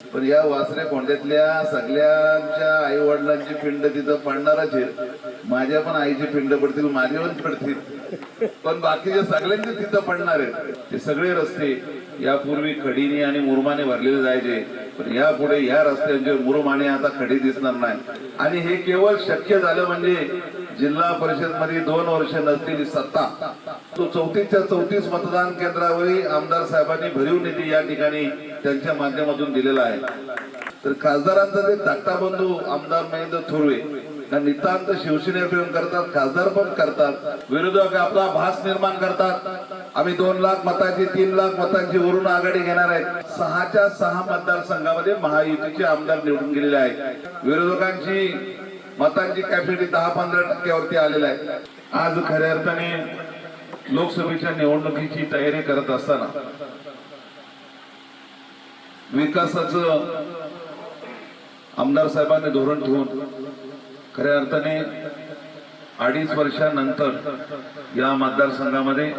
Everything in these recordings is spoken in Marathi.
पण या वासरे कोंड्यातल्या सगळ्यांच्या आई वडिलांची पिंड तिथं पडणारच आहे माझ्या पण आईची पिंड पडतील माझे पण पडतील. पण बाकीच्या सगळ्यांचे तिथं पडणार आहेत. ते सगळे रस्ते यापूर्वी खडीने आणि मुरमाने भरलेले जायचे. पण यापुढे या रस्त्यांचे मुरमाने आता खडी दिसणार नाही. आणि हे केवळ शक्य झालं म्हणजे जिल्हा परिषदमध्ये दोन वर्ष नसलेली सत्ता. तो चौतीसच्या चौतीस मतदान केंद्रावरही आमदार साहेबांनी भरीव निधी या ठिकाणी त्यांच्या माध्यमातून दिलेला आहे. तर खासदारांचा ते धाकटा बंधू आमदार महेंद्र थोरवे नितांत शिवसेने प्रेम करतात खासदार पण करतात. विरोधक आपला भास निर्माण करतात. आम्ही दोन लाख मतांची तीन लाख मतांची वरून आघाडी घेणार आहेत सहाच्या सहा मतदारसंघामध्ये महायुतीचे आमदार निवडून गेलेले आहेत. विरोधकांची मतांची कॅपॅसिटी दहा पंधरा टक्क्यावरती आलेला आहे. आज खऱ्या अर्थाने लोकसभेच्या निवडणुकीची तयारी करत असताना विकासाचं आमदार साहेबांनी धोरण ठेवून खऱ्या अर्थाने अडीच वर्षानंतर या मतदारसंघामध्ये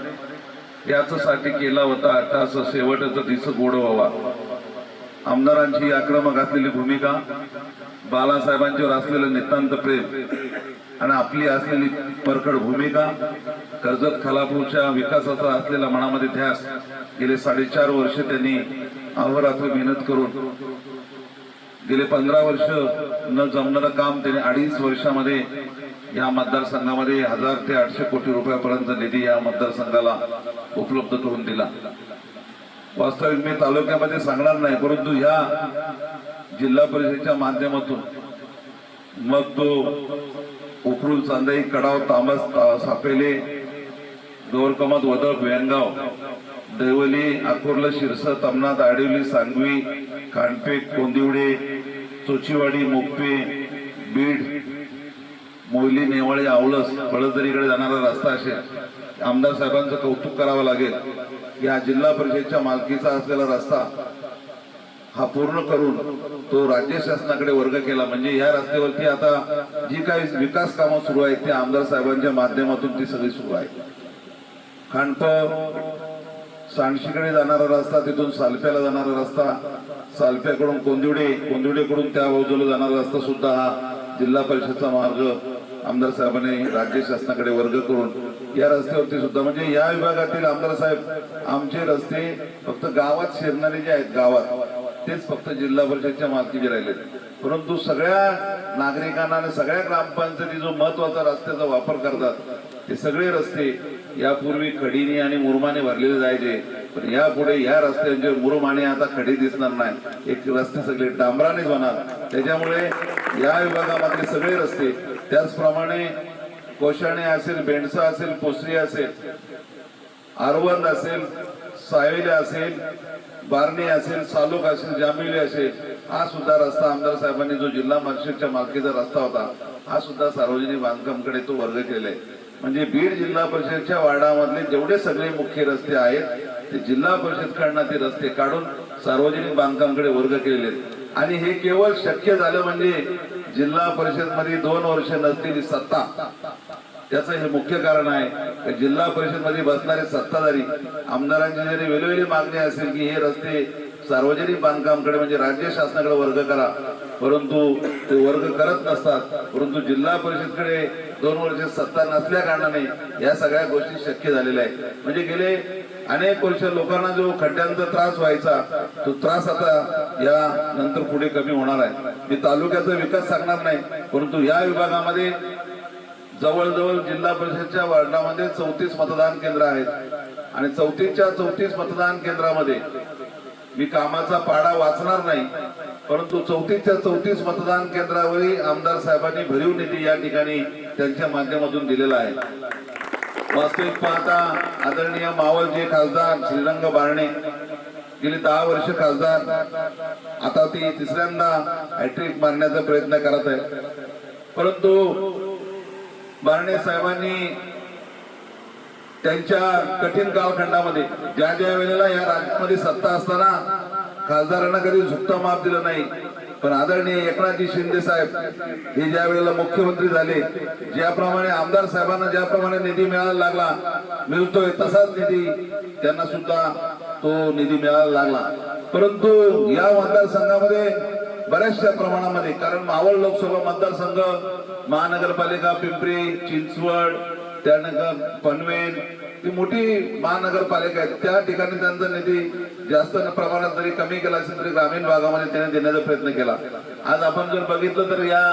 याच साठी केला होता. आता असं शेवटचा दिस गोड व्हावा. आमदारांची आक्रमक असलेली भूमिका बालासाहेबांच्यावर असलेलं नितांत प्रेम आणि आपली असलेली परखड भूमिका कर्जत खालापूरच्या विकासाचा असलेला मनामध्ये ध्यास गेले साडेचार वर्ष त्यांनी अहोरात्र मेहनत करून गेले पंधरा वर्ष न जमणारं काम त्यांनी अडीच वर्षामध्ये या मतदारसंघामध्ये हजार ते आठशे कोटी रुपयापर्यंत निधी या मतदारसंघाला उपलब्ध करून दिला. वास्तविक मी तालुक्यामध्ये सांगणार नाही परंतु ह्या जिल्हा परिषदेच्या माध्यमातून मग तो उखरुल चांदाई कडाव तांबस सापेले गौरकमत वदळ वेणगाव दैवली अकोर्ला शिरस तमना दाडिवली सांगवी कानपेक कोंदिवडे चोचीवाडी मोपे बीड मोहिली नेवाळे आवळस पळसदरीकडे जाणारा रस्ता असेल. आमदार साहेबांचं कौतुक करावं लागेल. या जिल्हा परिषदेच्या मालकीचा असलेला रस्ता हा पूर्ण करून तो राज्य शासनाकडे वर्ग केला. म्हणजे या रस्त्यावरती आता जी काही विकास कामं सुरू आहेत ते आमदार साहेबांच्या माध्यमातून ती सगळी सुरू आहे खांडप सांडशीकडे जाणारा रस्ता तिथून सालप्याला जाणारा रस्ता सालप्याकडून कोंदिवडे कोंदिवडेकडून त्या बाजूला जाणारा रस्ता सुद्धा हा जिल्हा परिषदचा मार्ग आमदार साहेबांनी राज्य शासनाकडे वर्ग करून या रस्त्यावरती सुद्धा म्हणजे या विभागातील आमदार साहेब आमचे रस्ते फक्त गावात शिरणारे जे आहेत गावात तेच फक्त जिल्हा परिषदच्या मालकीचे राहिले परंतु सगळ्या नागरिकांना आणि सगळ्या ग्रामपंचायती जो महत्त्वाचा रस्त्याचा वापर करतात ते सगळे रस्ते यापूर्वी खडीने आणि मुरमाने भरलेले जायचे पण यापुढे या रस्त्यांचे मुरमाने आता खडी दिसणार नाही. एक रस्ते सगळे डांबरानेच होणार. त्याच्यामुळे या विभागामधले सगळे रस्ते त्याचप्रमाणे कोशाणे असेल बेंडसा असेल पोसरी असेल आरवंद असेल सावेले असेल बारणी असेल सालोक असेल जांभिवली असेल हा सुद्धा रस्ता आमदार साहेबांनी जो जिल्हा परिषदच्या मालकीचा रस्ता होता हा सुद्धा सार्वजनिक बांधकामकडे तो वर्ग केलाय. म्हणजे बीड जिल्हा परिषदच्या वार्डामधले जेवढे सगळे मुख्य रस्ते आहेत ते जिल्हा परिषदकडनं ते रस्ते काढून सार्वजनिक बांधकामकडे वर्ग केलेले आहेत. आणि हे केवळ शक्य झालं म्हणजे जिल्हा परिषदमध्ये दोन वर्ष नसलेली सत्ता. त्याचं हे मुख्य कारण आहे की जिल्हा परिषदमध्ये बसणारे सत्ताधारी आमदारांची जरी वेळोवेळी मागणी असेल की हे रस्ते सार्वजनिक बांधकामकडे म्हणजे राज्य शासनाकडे वर्ग करा परंतु ते वर्ग करत नसतात. परंतु जिल्हा परिषदकडे दोन वर्ष सत्ता नसल्या कारणाने या सगळ्या गोष्टी शक्य झालेल्या आहेत. म्हणजे गेले अनेक वर्ष लोकांना जो खड्ड्यांचा त्रास व्हायचा तो त्रास आता या नंतर पुढे कमी होणार आहे. मी तालुक्याचा विकास सांगणार नाही परंतु या विभागामध्ये जवळजवळ जिल्हा परिषदच्या वार्डामध्ये चौतीस मतदान केंद्र आहेत. आणि चौतीसच्या चौतीस मतदान केंद्रामध्ये मी कामाचा पाडा वाचणार नाही. परंतु चौतीसच्या चौतीस मतदान केंद्रावरही आमदार साहेबांनी भरीव निधी या ठिकाणी त्यांच्या माध्यमातून दिलेला आहे. वास्तविक पाहता आदरणीय मावळजी खासदार श्रीरंग बारणे गेली दहा वर्ष खासदार आता ती तिसऱ्यांदा हॅट्रिक मारण्याचा प्रयत्न करत आहे. परंतु बारणे साहेबांनी त्यांच्या कठीण कालखंडामध्ये ज्या ज्या वेळेला या राज्यामध्ये सत्ता असताना खासदारांना कधी झुकता माप दिलं नाही. पण आदरणीय एकनाथजी शिंदे साहेब हे ज्या वेळेला मुख्यमंत्री झाले ज्याप्रमाणे आमदार साहेबांना ज्याप्रमाणे निधी मिळायला लागला मिळतोय तसाच निधी त्यांना सुद्धा तो निधी मिळायला लागला. परंतु या मतदारसंघामध्ये बऱ्याचशा प्रमाणामध्ये कारण मावळ लोकसभा मतदारसंघ महानगरपालिका पिंपरी चिंचवड त्यानंतर पनवेल ती मोठी महानगरपालिका आहे. त्या ठिकाणी त्यांचा निधी जास्त प्रमाणात जरी कमी केला असेल तरी ग्रामीण भागामध्ये त्याने देण्याचा प्रयत्न केला. आज आपण जर बघितलं तर या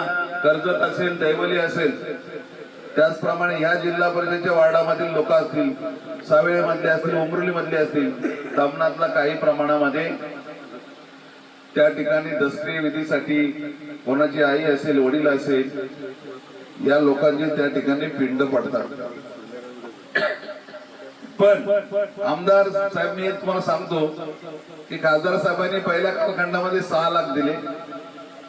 कर्जत असेल दैवली असेल त्याचप्रमाणे ह्या जिल्हा परिषदेच्या वार्डामधील लोक असतील सावेळेमधले असतील उमरली मधले असतील तमनातला काही प्रमाणामध्ये त्या ठिकाणी दसरी विधीसाठी कोणाची आई असेल वडील असेल या लोकांची त्या ठिकाणी पिंड पडतात. पण आमदार साहेब मी तुम्हाला सांगतो की खासदार साहेबांनी पहिल्या कालखंडामध्ये सहा लाख दिले.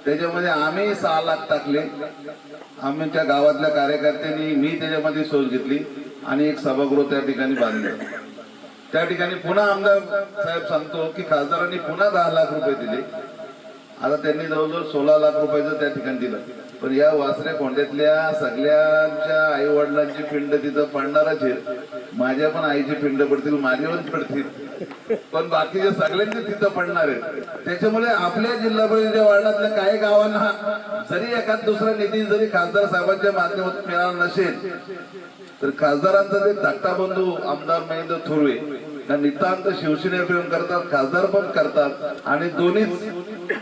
त्याच्यामध्ये आम्ही सहा लाख टाकले. आमच्या गावातल्या कार्यकर्त्यांनी मी त्याच्यामध्ये सोय घेतली आणि एक सभागृह त्या ठिकाणी बांधलं. त्या ठिकाणी पुन्हा आमदार साहेब सांगतो की खासदारांनी पुन्हा दहा लाख रुपये दिले. आता त्यांनी जवळजवळ सोळा लाख रुपयाचं त्या ठिकाणी दिलं. पण या वासऱ्या कोंड्यातल्या सगळ्यांच्या आई वडिलांची पिंड तिथं पडणारच आहे माझ्या पण आईची पिंड पडतील माझे पण पडतील. पण बाकीच्या सगळ्यांचे तिथं पडणार आहेत. त्याच्यामुळे आपल्या जिल्हा परिषदेच्या वार्डातल्या काही गावांना जरी एखाद दुसरा निधी जरी खासदार साहेबांच्या माध्यमातून मिळाला नसेल तर खासदारांचा ते धाकटा बंधू आमदार महेंद्र थोरवे नितांत शिवसेने प्रेम करतात खासदार पण करतात. आणि दोन्ही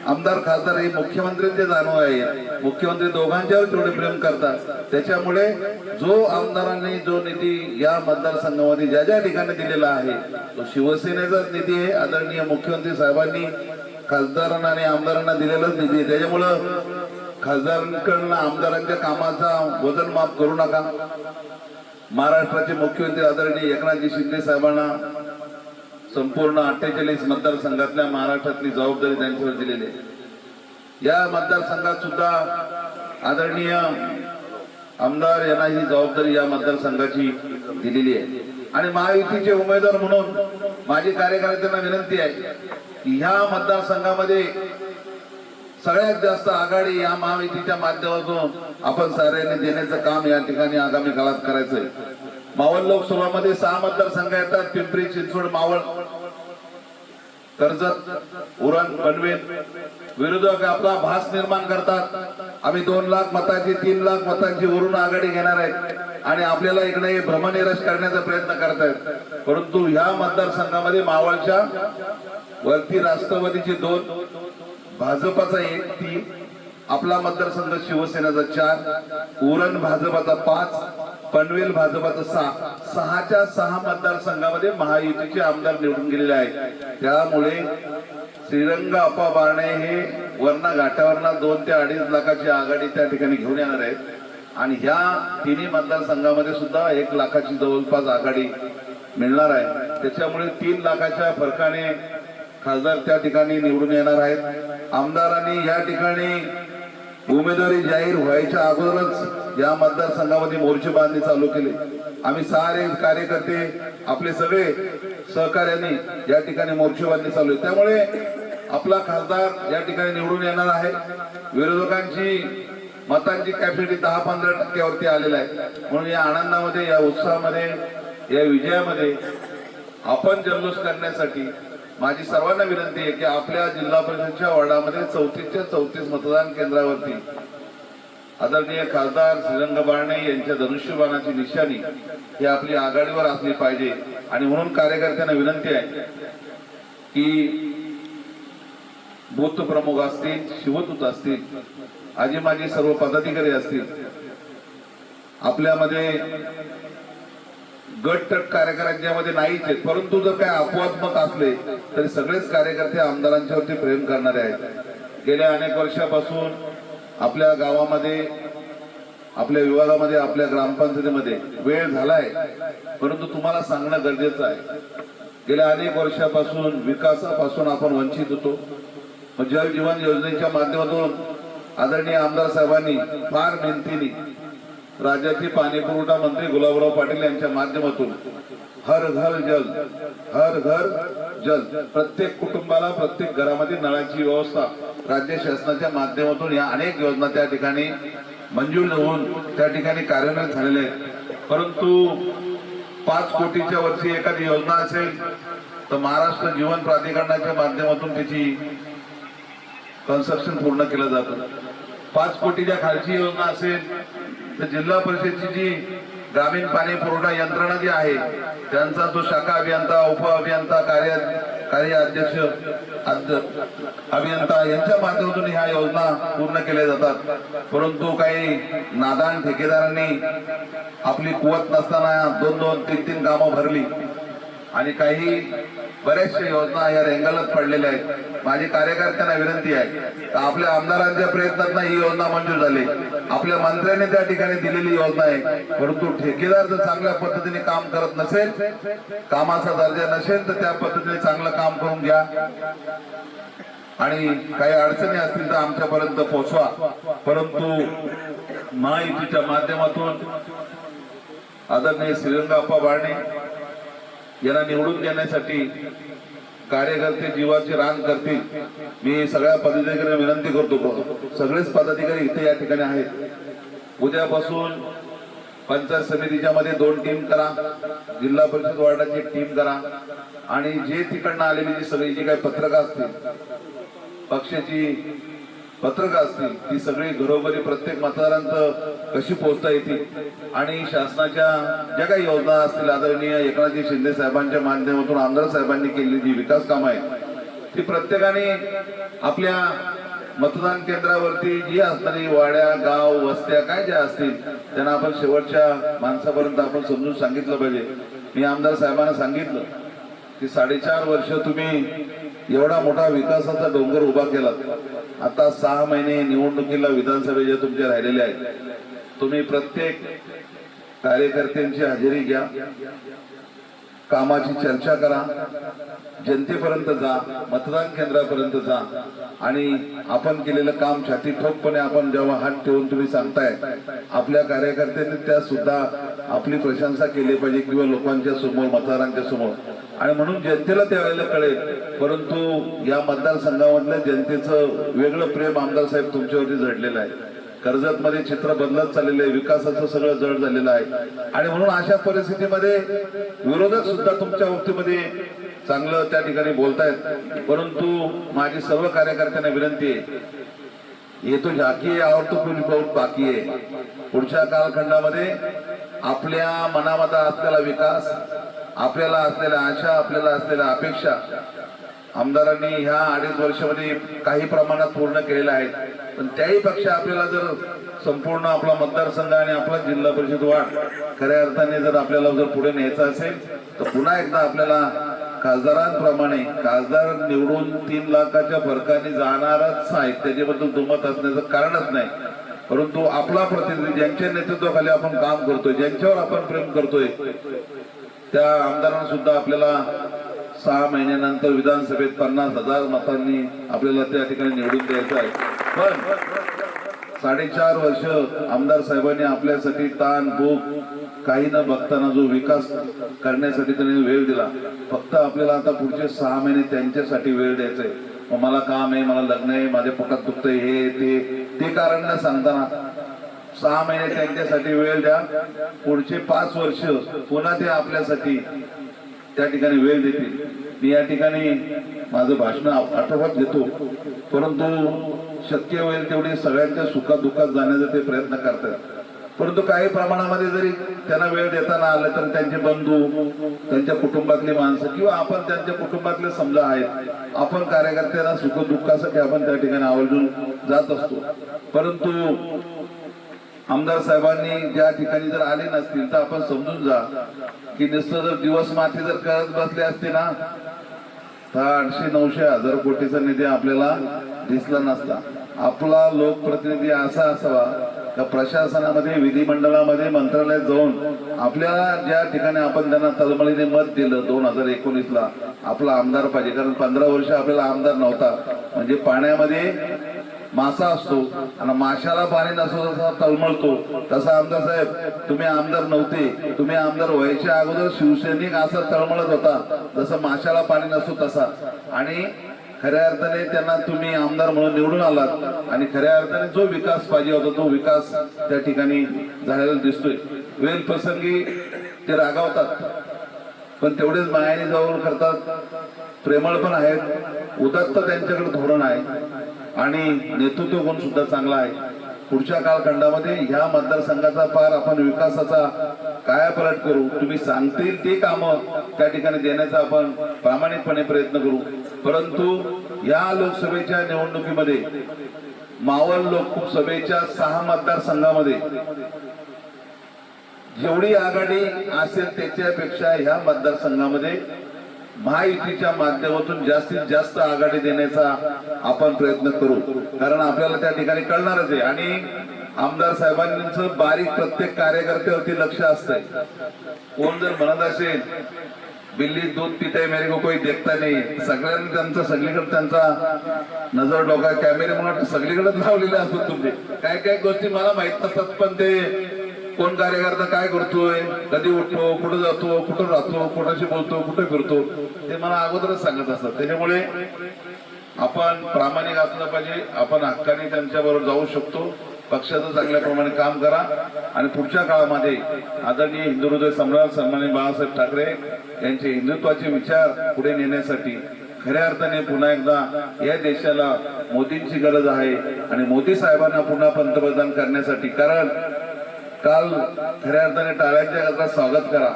आमदार खासदार हे मुख्यमंत्र्यांचे जाणव आहे. मुख्यमंत्री दोघांच्यावर तेवढे प्रेम करतात. त्याच्यामुळे जो आमदारांनी जो निधी या मतदारसंघामध्ये ज्या ज्या ठिकाणी दिलेला आहे तो शिवसेनेचाच निधी आहे. आदरणीय मुख्यमंत्री साहेबांनी खासदारांना आणि आमदारांना दिलेलाच निधी आहे. त्याच्यामुळं खासदारांकडनं आमदारांच्या कामाचा वजन माफ करू नका. महाराष्ट्राचे मुख्यमंत्री आदरणीय एकनाथजी शिंदे साहेबांना संपूर्ण अठ्ठेचाळीस मतदारसंघातल्या महाराष्ट्रातली जबाबदारी त्यांच्यावर दिलेली आहे. या मतदारसंघात सुद्धा आदरणीय आमदार यांना ही जबाबदारी या मतदारसंघाची दिलेली आहे. आणि महायुतीचे उमेदवार म्हणून माझी कार्यकर्त्यांना विनंती आहे की ह्या मतदारसंघामध्ये सगळ्यात जास्त आघाडी या महायुतीच्या माध्यमातून आपण साऱ्यांनी देण्याचं काम या ठिकाणी आगामी काळात करायचंय. मावळ लोकसभामध्ये सहा मतदारसंघ येतात. पिंपरी चिंचवड मावळ. कर्जत उरण पनवेल. विरोधक आपला भास निर्माण करतात. आम्ही दोन लाख मतांची तीन लाख मतांची वरून आघाडी घेणार आहेत आणि आपल्याला इकडे भ्रमनिराश करण्याचा प्रयत्न करतायत. परंतु ह्या मतदारसंघामध्ये मावळच्या वरती राष्ट्रवादीचे दोन भाजपाचा एक तीन आपला मतदारसंघ शिवसेनेचा चार उरण भाजपाचा पाच पनवेल भाजपाचा सहा सहाच्या सहा मतदारसंघामध्ये महायुतीचे आमदार निवडून गेलेले आहेत. त्यामुळे श्रीरंग अप्पा बारणे हे वरणा घाटावरना दोन ते अडीच लाखाची आघाडी त्या ठिकाणी घेऊन येणार आहेत. आणि ह्या तिन्ही मतदारसंघामध्ये सुद्धा एक लाखाची जवळपास आघाडी मिळणार आहे. त्याच्यामुळे तीन लाखाच्या फरकाने खासदार त्या ठिकाणी निवडून येणार आहेत. आमदारांनी या ठिकाणी उमेदवारी जाहीर व्हायच्या अगोदरच या मतदारसंघामध्ये मोर्चे बांधणी चालू केली. आम्ही सारे कार्यकर्ते आपले सगळे सहकार्यांनी या ठिकाणी मोर्चे बांधणी चालू आहे. त्यामुळे आपला खासदार या ठिकाणी निवडून येणार आहे. विरोधकांची मतांची कॅपॅसिटी दहा पंधरा टक्क्यावरती आलेला आहे. म्हणून या आनंदामध्ये या उत्साहामध्ये या विजयामध्ये आपण जल्लोष करण्यासाठी माझी सर्वांना विनंती आहे की आपल्या जिल्हा परिषदच्या वॉर्डामध्ये चौतीसच्या चौतीस मतदान केंद्रावरती आदरणीय खासदार श्रीरंग बारणे यांच्या धनुष्यबाणाची निशाणी ही आपली आघाडीवर असली पाहिजे. आणि म्हणून कार्यकर्त्यांना विनंती आहे की बूथ प्रमुख असतील शिवदूत असतील आजी माझी सर्व पदाधिकारी असतील आपल्यामध्ये गट तट कार्यकर्त्यांमध्ये नाहीच आहेत. परंतु जर काय अपवात्मक असले तरी सगळेच कार्यकर्ते आमदारांच्यावरती प्रेम करणारे आहेत. गेल्या अनेक वर्षापासून आपल्या गावामध्ये आपल्या विभागामध्ये आपल्या ग्रामपंचायतीमध्ये वेळ झालाय. परंतु तुम्हाला सांगणं गरजेचं आहे. गेल्या अनेक वर्षापासून विकासापासून आपण वंचित होतो. जल जीवन योजनेच्या माध्यमातून आदरणीय आमदार साहेबांनी फार मेहनतीने राज्याचे पाणी पुरवठा मंत्री गुलाबराव पाटील यांच्या माध्यमातून हर घर जल हर घर जल. प्रत्येक कुटुंबाला प्रत्येक घरामध्ये नळाची व्यवस्था राज्य शासनाच्या माध्यमातून या अनेक योजना त्या ठिकाणी मंजूर होऊन त्या ठिकाणी कार्यान्वित झालेले आहेत. परंतु पाच कोटीच्या वरची एखादी योजना असेल तर महाराष्ट्र जीवन प्राधिकरणाच्या माध्यमातून त्याची कन्स्ट्रक्शन पूर्ण केलं जातं. पाच कोटीच्या खालची योजना असेल तर जिल्हा परिषदची जी ग्रामीण पाणी पुरवठा यंत्रणा जी आहे त्यांचा जो शाखा अभियंता उप अभियंता कार्य कार्य अध्यक्ष अभियंता यांच्या माध्यमातून ह्या योजना पूर्ण केल्या जातात. परंतु काही नादान ठेकेदारांनी आपली कुवत नसताना दोन दोन तीन तीन कामं भरली. आणि काही बऱ्याचशा योजना या रेंगालत पडलेल्या आहेत. माझी कार्यकर्त्यांना विनंती आहे तर आपल्या आमदारांच्या प्रयत्नात ही योजना मंजूर झाली. आपल्या मंत्र्यांनी त्या ठिकाणी दिलेली योजना आहे. परंतु ठेकेदार जर चांगल्या पद्धतीने काम करत नसेल कामाचा दर्जा नसेल तर त्या पद्धतीने चांगलं काम करून घ्या. आणि काही अडचणी असतील तर आमच्यापर्यंत पोहोचवा परंतु महायुतीच्या माध्यमातून आदरणीय श्रीरंगाप्पा बारणे यांना निवडून देण्यासाठी कार्यकर्ते जीवाचे रान करतील. मी सगळ्या पदाधिकाऱ्यांना विनंती करतो सगळेच पदाधिकारी इथे या ठिकाणी आहेत. उद्यापासून पंचायत समितीच्या मध्ये दोन टीम करा. जिल्हा परिषद वार्डाची टीम करा. आणि जे तिकडनं आलेली जी सगळी जी काही पत्रकं असतील पक्षाची पत्रकं असतील ती सगळी घरोघरी प्रत्येक मतदारांत कशी पोहोचता येतील? आणि शासनाच्या ज्या काही योजना असतील आदरणीय एकनाथजी शिंदे साहेबांच्या माध्यमातून आमदार साहेबांनी केलेली जी विकास कामं आहेत ती प्रत्येकाने आपल्या मतदान केंद्रावरती जी असणारी वाड्या गाव वस्त्या काय ज्या असतील त्यांना आपण शेवटच्या माणसापर्यंत आपण समजून सांगितलं पाहिजे. मी आमदार साहेबांना सांगितलं की साडेचार वर्ष तुम्ही एवढा मोठा विकासाचा डोंगर उभा केला. आता सहा महिने निवडणुकीला विधानसभेच्या तुमच्या राहिलेल्या आहेत. तुम्ही प्रत्येक कार्यकर्त्यांची हजेरी घ्या. कामाची चर्चा करा. जनतेपर्यंत जा मतदान केंद्रापर्यंत जा. आणि आपण केलेलं काम छाती ठोकपणे आपण जेव्हा हात ठेवून तुम्ही सांगताय आपल्या कार्यकर्त्यांनी त्या सुद्धा आपली प्रशंसा केली पाहिजे किंवा लोकांच्या समोर मतदारांच्या समोर. आणि म्हणून जनतेला त्यावेळेला कळेल. परंतु या मतदारसंघामधल्या जनतेचं वेगळं प्रेम आमदार साहेब तुमच्यावरती जडलेलं आहे. कर्जतमध्ये चित्र बदलत चाललेलं आहे विकासाचं सगळं जड झालेलं आहे. आणि म्हणून अशा परिस्थितीमध्ये विरोधक सुद्धा तुमच्या बाबतीमध्ये चांगलं त्या ठिकाणी बोलतायत. परंतु माझी सर्व कार्यकर्त्यांना विनंती आहे येतो झाकी आहे आवडतो तो बहुत बाकी आहे. पुढच्या कालखंडामध्ये आपल्या मनामध्ये असलेला विकास आपल्याला असलेल्या आशा आपल्याला असलेल्या अपेक्षा आमदारांनी ह्या अडीच वर्षामध्ये काही प्रमाणात पूर्ण केलेल्या आहेत. पण त्याही पेक्षा आपल्याला जर संपूर्ण आपला मतदारसंघ आणि आपला जिल्हा परिषद वाढ खऱ्या अर्थाने जर आपल्याला जर पुढे न्यायचं असेल तर पुन्हा एकदा आपल्याला खासदारांप्रमाणे खासदार निवडून तीन लाखाच्या फरकाने जाणारच आहे. त्याच्याबद्दल दुमत असण्याचं कारणच नाही. परंतु आपला प्रतिनिधी ज्यांच्या नेतृत्वाखाली आपण काम करतोय ज्यांच्यावर आपण प्रेम करतोय त्या आमदारांना सुद्धा आपल्याला सहा महिन्यानंतर विधानसभेत पन्नास हजार मतांनी आपल्याला त्या ठिकाणी निवडून द्यायचं आहे. पण साडेचार वर्ष आमदार साहेबांनी आपल्यासाठी ताण भूक काही न बघताना जो विकास करण्यासाठी त्यांनी वेळ दिला. फक्त आपल्याला आता पुढचे सहा महिने त्यांच्यासाठी वेळ द्यायचा आहे. मग मला काम आहे मला लग्न आहे माझ्या पोटात दुखतंय हे ते ते कारण न सांगताना सहा महिने त्यांच्यासाठी वेळ द्या. पुढचे पाच वर्ष पुन्हा ते आपल्यासाठी त्या ठिकाणी वेळ देतील. मी या ठिकाणी माझं भाषण आठवत घेतो. परंतु शक्य होईल तेवढी सगळ्यांच्या सुखात दुःखात जाण्याचा ते प्रयत्न करतात. परंतु काही प्रमाणामध्ये जरी त्यांना वेळ देताना आलं तर त्यांचे बंधू त्यांच्या कुटुंबातली माणसं किंवा आपण त्यांच्या कुटुंबातले समजा आहेत आपण कार्यकर्त्यांना सुखदुःखासाठी आपण त्या ठिकाणी आवर्जून जात असतो. परंतु आमदार साहेबांनी ज्या ठिकाणी जर आले नसतील तर आपण समजून जा की नुसतं जर दिवस माती जर करत बसले असते ना तर आठशे नऊशे हजार कोटीचा निधी आपल्याला दिसला नसता. आपला लोकप्रतिनिधी असा असावा का प्रशासनामध्ये विधिमंडळामध्ये मंत्रालयात जाऊन आपल्याला ज्या ठिकाणी आपण त्यांना तलमळीने मत दिलं दोन हजार एकोणीसला आपला आमदार पाहिजे. कारण पंधरा वर्ष आपल्याला आमदार नव्हता. म्हणजे पाण्यामध्ये मासा असतो. आणि माशाला पाणी नसतो तसा तळमळतो तसा आमदार साहेब तुम्ही आमदार नव्हते. तुम्ही आमदार व्हायच्या अगोदर शिवसैनिक असा तळमळत होता जसं माशाला पाणी नसतो तसा. आणि खऱ्या अर्थाने त्यांना तुम्ही आमदार म्हणून निवडून आलात. आणि खऱ्या अर्थाने जो विकास पाहिजे होता तो विकास त्या ठिकाणी झालेला दिसतोय. वेल प्रसंगी ते रागावतात पण तेवढेच मायाने जवळ करतात. प्रेमळ पण आहेत. उदात्त त्यांच्याकडे धोरण आहे. आणि नेतृत्व गुण सुद्धा चांगला आहे. पुढच्या कालखंडामध्ये ह्या मतदारसंघाचा पार आपण विकासाचा कायापलट करू. तुम्ही सांगतील ते कामं त्या ठिकाणी देण्याचा आपण प्रामाणिकपणे प्रयत्न करू. परंतु या लोकसभेच्या निवडणुकीमध्ये मावळ लोकसभेच्या सहा मतदारसंघामध्ये जेवढी आघाडी असेल त्याच्यापेक्षा ह्या मतदारसंघामध्ये महायुतीच्या माध्यमातून जास्तीत जास्त आघाडी देण्याचा आपण प्रयत्न करू. कारण आपल्याला त्या ठिकाणी कळणारच आहे. आणि आमदार साहेबांचं बारीक प्रत्येक कार्यकर्त्यावरती लक्ष असतंय. कोण जर म्हणत असेल बिल्ली दूध पिताय मेरे को कोई देखता नाही. सगळ्यांनी त्यांचा सगळीकडे त्यांचा नजर डोका कॅमेरे म्हणून सगळीकडे लावलेले असतो तुमचे. काय काय गोष्टी मला माहीत नसतात पण ते कोण कार्यकर्ता काय करतोय? कधी उठतो? कुठं जातो? कुठं राहतो? कोणाशी बोलतो? कुठं फिरतो? ते मला अगोदरच सांगत असतात. त्याच्यामुळे आपण प्रामाणिक असलं पाहिजे. आपण हक्काने त्यांच्या बरोबर जाऊ शकतो. पक्षाचं चांगल्या प्रमाणे काम करा. आणि पुढच्या काळामध्ये आदरणीय हिंदू हृदय सम्राट सन्मान्य बाळासाहेब ठाकरे यांचे हिंदुत्वाचे विचार पुढे नेण्यासाठी खऱ्या अर्थाने पुन्हा एकदा या देशाला मोदींची गरज आहे. आणि मोदी साहेबांना पुन्हा पंतप्रधान करण्यासाठी कारण काल खऱ्या अर्थाने टाळ्यांच्या गजरात स्वागत करा.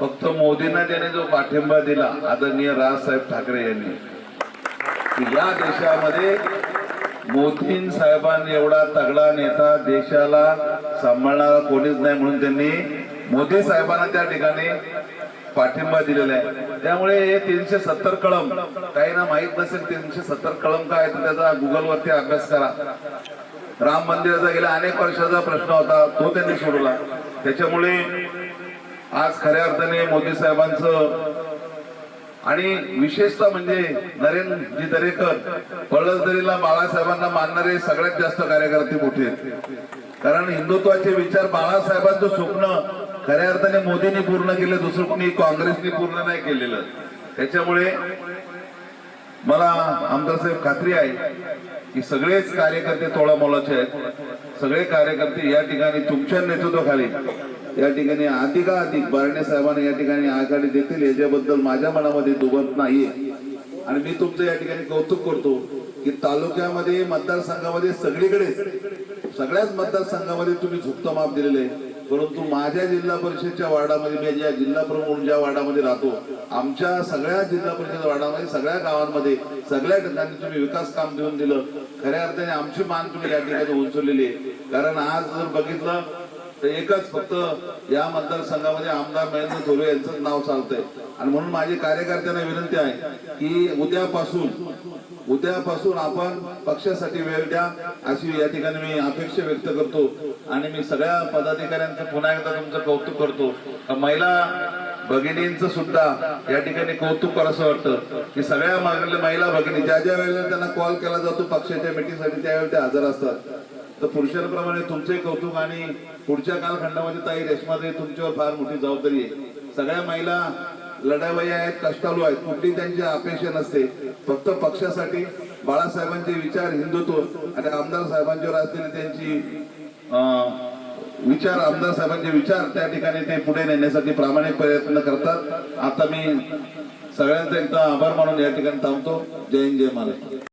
फक्त मोदींना त्याने जो पाठिंबा दिला आदरणीय राजसाहेब ठाकरे यांनी. या देशामध्ये मोदी साहेबांनी एवढा तगडा नेता देशाला सांभाळणारा कोणीच नाही म्हणून त्यांनी मोदी साहेबांना त्या ठिकाणी पाठिंबा दिलेला आहे. त्यामुळे हे तीनशे सत्तर कळम काही ना माहीत नसेल तीनशे सत्तर कळम काय तर त्याचा गुगलवरती अभ्यास करा. राम मंदिराचा गेल्या अनेक वर्षाचा प्रश्न होता तो त्यांनी सोडवला. त्याच्यामुळे आज खऱ्या अर्थाने मोदी साहेबांचं आणि विशेषतः म्हणजे नरेंद्रजी दरेकर पळसदरीला बाळासाहेबांना मानणारे सगळ्यात जास्त कार्यकर्ते मोठे आहेत. कारण हिंदुत्वाचे विचार बाळासाहेबांचं स्वप्न खऱ्या अर्थाने मोदींनी पूर्ण केलं दुसरं कोणी काँग्रेसनी पूर्ण नाही केलेलं. त्याच्यामुळे मला आमदार साहेब खात्री आहे की सगळेच कार्यकर्ते तोळा मोलाचे आहेत. सगळे कार्यकर्ते या ठिकाणी तुमच्या नेतृत्वाखाली या ठिकाणी अधिकाधिक बारणे साहेबांना या ठिकाणी आघाडी देतील याच्याबद्दल माझ्या मनामध्ये दुबत नाहीये. आणि मी तुमचं या ठिकाणी कौतुक करतो की तालुक्यामध्ये मतदारसंघामध्ये सगळीकडे सगळ्याच मतदारसंघामध्ये तुम्ही झुकतं माप दिलेलं आहे. परंतु माझ्या जिल्हा परिषदच्या वार्डामध्ये मी ज्या जिल्हा प्रमुख म्हणून ज्या वार्डामध्ये राहतो आमच्या सगळ्या जिल्हा परिषद वार्डामध्ये सगळ्या गावांमध्ये सगळ्या ठिकाणी तुम्ही विकास काम देऊन दिलं. खऱ्या अर्थाने आमची मान तुम्ही या ठिकाणी उंचवलेली आहे. कारण आज जर बघितलं तर एकच फक्त या मतदारसंघामध्ये आमदार महेंद्र थोरे यांचं नाव चालतंय. आणि म्हणून माझी कार्यकर्त्यांना विनंती आहे की उद्यापासून उद्यापासून आपण पक्षासाठी वेळ द्या. अशी या ठिकाणी मी अपेक्षा व्यक्त करतो. आणि मी सगळ्या पदाधिकाऱ्यांचं पुन्हा एकदा तुमचं कौतुक करतो. महिला भगिनींचं सुद्धा या ठिकाणी कौतुक करावं वाटतं. की सगळ्या मागल्या महिला भगिनी ज्या ज्या वेळेला त्यांना कॉल केला जातो पक्षाच्या मिटिंगसाठी त्यावेळी ते हजर असतात. तर पुरुषांप्रमाणे तुमचे कौतुक आणि पुढच्या कालखंडामध्ये ताई रेशमाताई तुमच्यावर फार मोठी जबाबदारी आहे. सगळ्या महिला लढावया आहेत कष्टालू आहेत कुठली त्यांची अपेक्षा नसते. फक्त पक्षासाठी बाळासाहेबांचे विचार हिंदुत्व आणि आमदार साहेबांच्यावर असलेली त्यांची विचार आमदार साहेबांचे विचार त्या ठिकाणी ते पुढे नेण्यासाठी प्रामाणिक प्रयत्न करतात. आता मी सगळ्यांचा एकदा आभार मानून या ठिकाणी थांबतो. जय हिंद जय महाराष्ट्र.